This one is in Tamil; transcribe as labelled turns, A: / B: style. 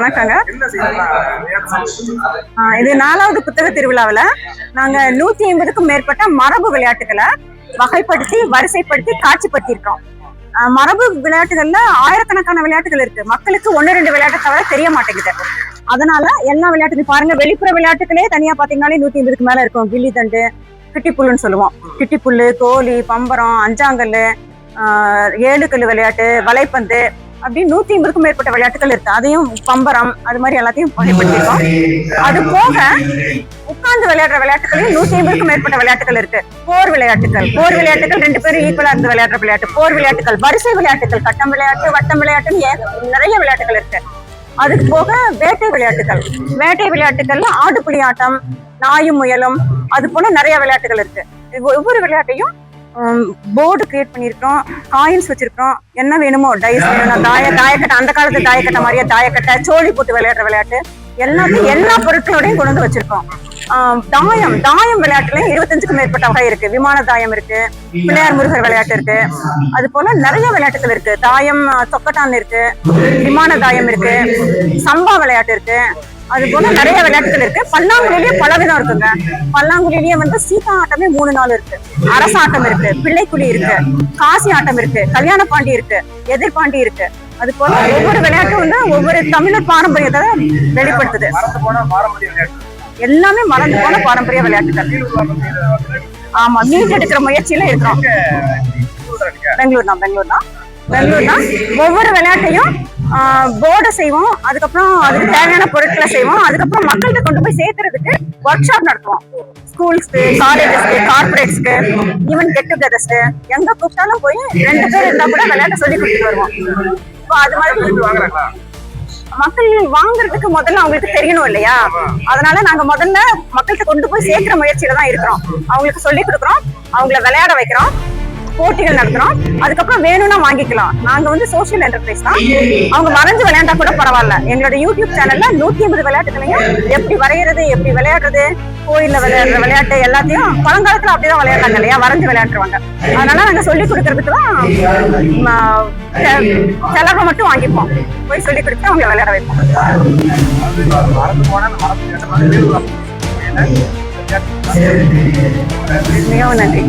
A: வணக்கங்க. இது நாலாவது புத்தக திருவிழாவில் நாங்கள் நூற்றி ஐம்பதுக்கும் மேற்பட்ட மரபு விளையாட்டுகளை வகைப்படுத்தி வரிசைப்படுத்தி காட்சிப்படுத்தியிருக்கோம். மரபு விளையாட்டுகள்ல ஆயிரக்கணக்கான விளையாட்டுகள் இருக்கு. மக்களுக்கு ஒன்னு ரெண்டு விளையாட்டை தவிர தெரிய மாட்டேங்குது. அதனால எல்லா விளையாட்டுக்கும் பாருங்க வெளிப்புற விளையாட்டுகளே தனியா பாத்தீங்கன்னாலே நூத்தி ஐம்பதுக்கு மேல இருக்கும். கில்லி தண்டு கிட்டிப்புல்லுன்னு சொல்லுவோம். கிட்டிப்புல்லு கோலி பம்பரம் அஞ்சாங்கல் ஏழுக்கல் விளையாட்டு வலைப்பந்து அப்படி நூத்தி ஐம்பதுக்கும் மேற்பட்ட விளையாட்டுகள் இருக்கு. அதையும் பம்பரம் அது மாதிரி எல்லாத்தையும் வகைப்படுத்தியிருக்கோம் அது போக உட்கார்ந்து விளையாடுற விளையாட்டுகளையும் நூத்தி ஐம்பதுக்கும் மேற்பட்ட விளையாட்டுகள் இருக்கு. போர் விளையாட்டுகள். போர் விளையாட்டுகள் ரெண்டு பேரும் ஈக்குவலா இருந்து விளையாடுற விளையாட்டு. போர் விளையாட்டுகள் வரிசை விளையாட்டுகள் கட்டம் விளையாட்டு வட்டம் விளையாட்டுன்னு நிறைய விளையாட்டுகள் இருக்கு. அதுக்கு போக வேட்டை விளையாட்டுகள். வேட்டை விளையாட்டுகள்ல ஆடுபுலி ஆட்டம் நாயும் முயலும் அது போல நிறைய விளையாட்டுகள் இருக்கு. ஒவ்வொரு விளையாட்டையும் போர்டு கிரியேட் பண்ணியிருக்கோம் காயின்ஸ் வச்சிருக்கோம் என்ன வேணுமோ டைஸ் வேணும் தாய தாயக்கட்டை அந்த காலத்து தாயக்கட்டை மாதிரியே தாயக்கட்டை சோழி போட்டு விளையாடுற விளையாட்டு. எல்லாத்தையும் எல்லா பொருட்களோடையும் கொண்டு வந்து வச்சிருக்கோம். தாயம் தாயம் விளையாட்டுலயும் இருபத்தஞ்சுக்கும் மேற்பட்ட வகை இருக்கு. விமான தாயம் இருக்கு பிள்ளையார் முருகர் விளையாட்டு இருக்கு. அது போல நிறைய விளையாட்டுகள் இருக்கு. தாயம் சொக்கட்டான் இருக்கு விமான தாயம் இருக்கு சம்பா விளையாட்டு இருக்கு. அது போல நிறைய விளையாட்டுகள் இருக்கு. பல்லாங்குழிலேயே பல விதம் இருக்குங்க. பல்லாங்குழிலேயே வந்து சீதா ஆட்டமே மூணு நாள் இருக்கு. அரசாட்டம் இருக்கு பிள்ளைக்குழி இருக்கு காசி ஆட்டம் இருக்கு கல்யாண பாண்டி இருக்கு எதிர்பாண்டி இருக்கு. அது போல ஒவ்வொரு விளையாட்டும் வந்து ஒவ்வொரு தமிழர் பாரம்பரியத்தை வெளிப்படுத்துது. எல்லாமே மறந்து போன பாரம்பரிய விளையாட்டுகள்.
B: ஆமா செய்யறது
A: எடுக்கிற முயற்சியில இருக்கிறோம். பெங்களூர் தான் பெங்களூர் தான். பெங்களூர் தான். ஒவ்வொரு விளையாட்டையும் போர்டை செய்வோம். அதுக்கப்புறம் அதுக்கு தேவையான பொருட்களை செய்வோம். அதுக்கப்புறம் மக்கள்கிட்ட கொண்டு போய் சேர்க்கறதுக்கு ஒர்க் ஷாப் நடத்துவோம். ஸ்கூல்ஸ்க்கு காலேஜஸ்க்கு கார்பரேட்ஸ்க்கு ஈவன் கெட் டுகெதர்ஸ்க்கு எங்க கூப்பிட்டாலும் போய் ரெண்டு பேர் இருந்தா கூட விளையாட்ட சொல்லி கொடுத்துட்டு வருவோம். இப்போ அது மாதிரி மக்கள் வாங்குறதுக்கு முதல்ல அவங்களுக்கு தெரியணும் இல்லையா? அதனால நாங்க முதல்ல மக்கள்கிட்ட கொண்டு போய் சேர்க்கிற முயற்சியில தான் இருக்கிறோம். அவங்களுக்கு சொல்லி கொடுக்குறோம். அவங்கள விளையாட வைக்கிறோம். போட்டிகள் நடத்துறோம். அதுக்கப்புறம் வேணும்னா வாங்கிக்கலாம். நாங்க வந்து சோஷியல் என்டர்பிரைஸ் தான். அவங்க மறைஞ்சு விளையாண்டா கூட பரவாயில்ல. எங்களோட யூடியூப் சேனல்ல நூத்தி ஐம்பது விளையாட்டுகளையும் எப்படி வரைகிறது எப்படி விளையாடுறது கோயில்ல விளையாடுற விளையாட்டு எல்லாத்தையும் பழங்காலத்துல அப்படிதான் விளையாடுறாங்க இல்லையா? வரைஞ்சு விளையாடுவாங்க அதனால நாங்க சொல்லி கொடுக்கறதுக்கு தான் செ- செலவை மட்டும் வாங்கிப்போம். போய் சொல்லி கொடுத்து அவங்களை விளையாட வைப்போம்.
B: மறந்து மறந்து
A: மிகவும் நன்றி.